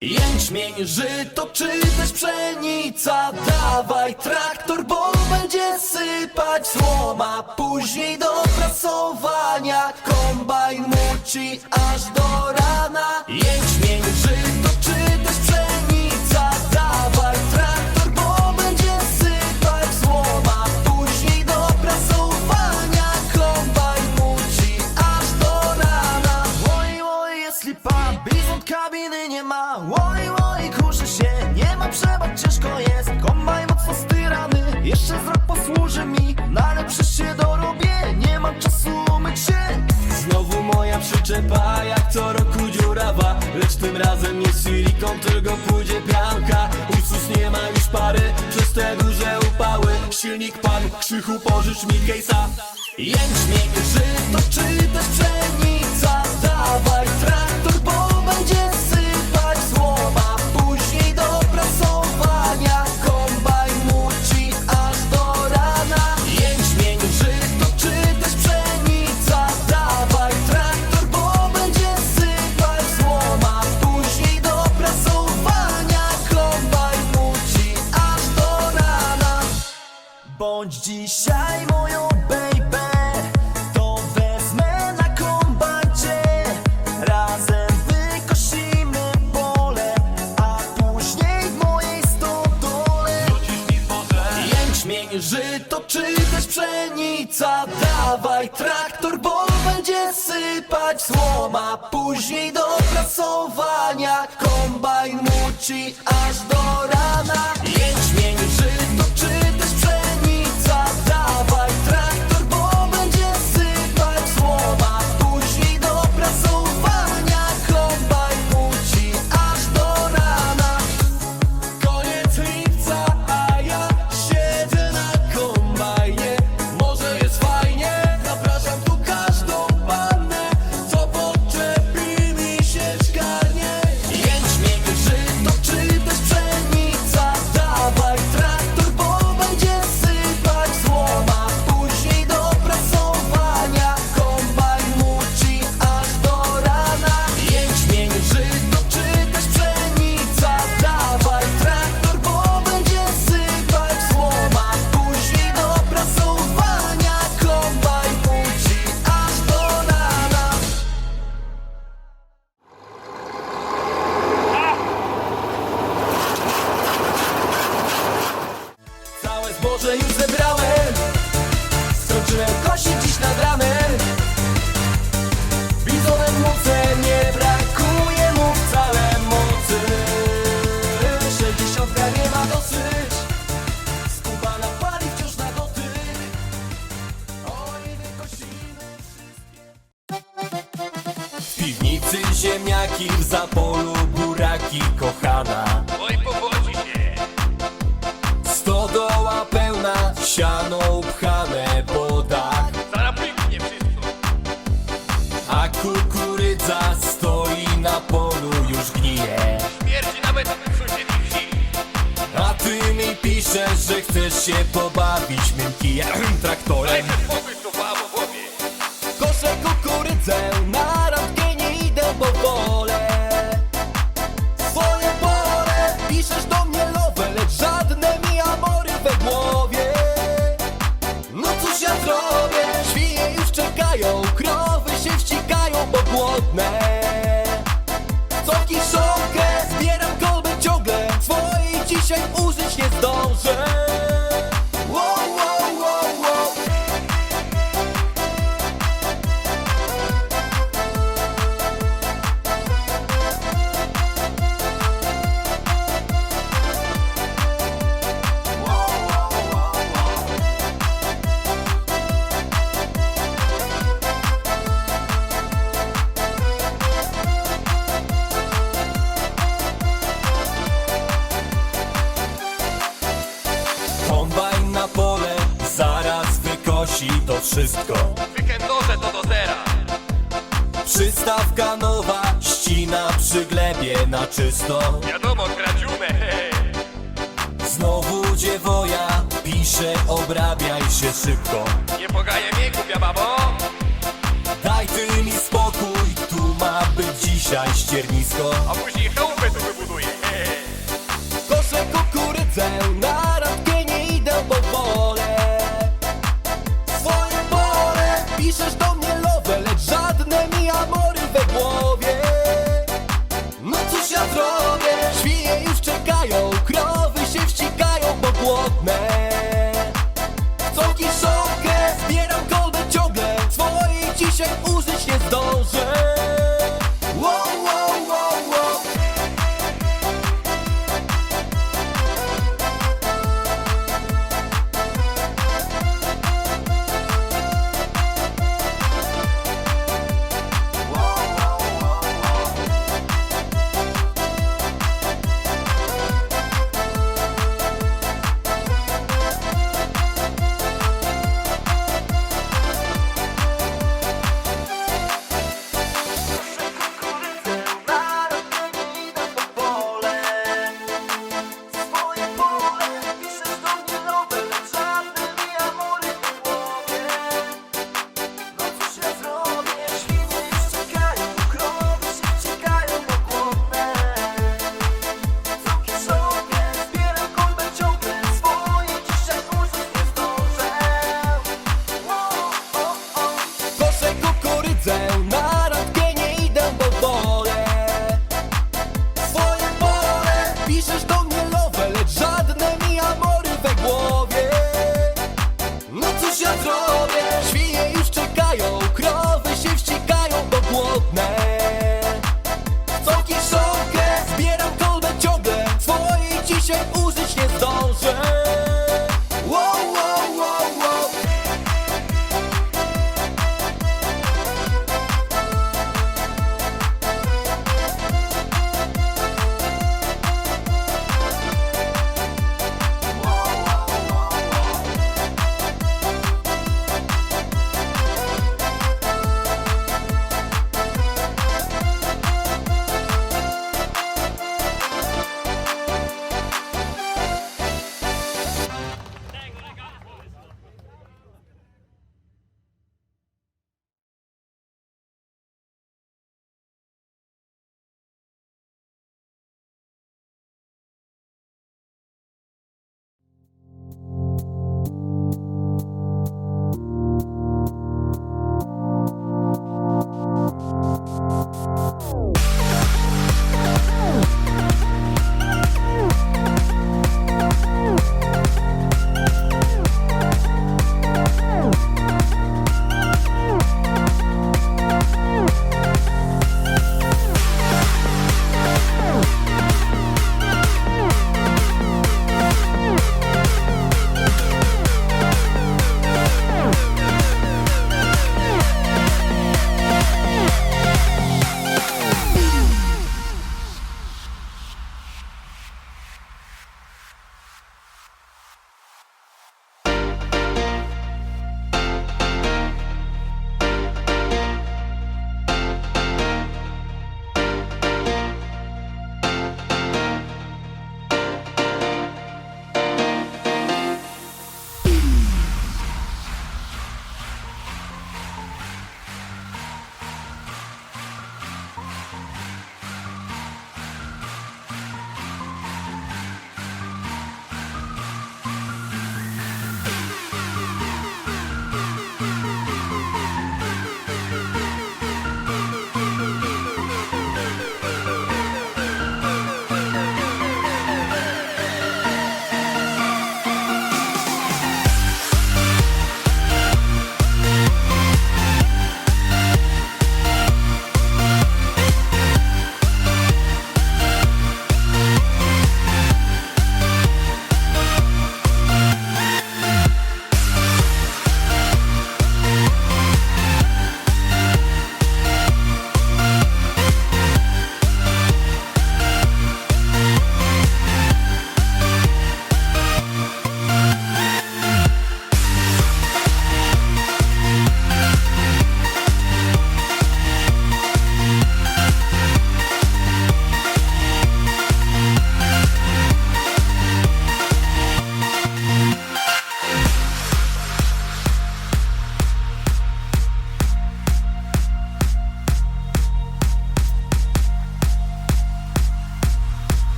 Jęczmień, żyto czy też pszenica. Dawaj traktor, bo będzie sypać słoma. Później do prasowania Kombajn muci aż do rana. Jęczmień, żyto przyczepa, jak co roku dziurawa. Lecz tym razem nie silikon, tylko pójdzie pianka. Ursus nie ma już pary, przez te duże upały. Silnik pan, krzychu pożycz mi case'a Jęczmień, żyto czy też pszenica? Dawaj traktor, dzisiaj moją baby To wezmę na kombacie Razem wykosimy pole A później w mojej stodole. Jęczmień, żyto czy też pszenica? Dawaj traktor, bo będzie sypać słoma. Później do prasowania Kombajn muci aż ziemniaki, w zapolu buraki kochana Oj, powodzi się! Stodoła pełna, siano upchane po dach Zaraz pyknie wszystko! A kukurydza stoi na polu, już gnije Śmierci nawet w sąsiedniej wsi! A ty mi piszesz, że chcesz się pobawić mym kijem traktorem ten głodne. Co kiszonkę, zbieram kolbę ciągle, swojej dzisiaj użyć nie zdążę wszystko Weekendowe to do zera! Przystawka nowa ścina przy glebie na czysto Wiadomo, kradziune! he, he. Znowu dziewoja pisze obrabiaj się szybko Nie pogaję mnie, głupia babo! Daj ty mi spokój, tu ma być dziś Posiaj ściernisko A później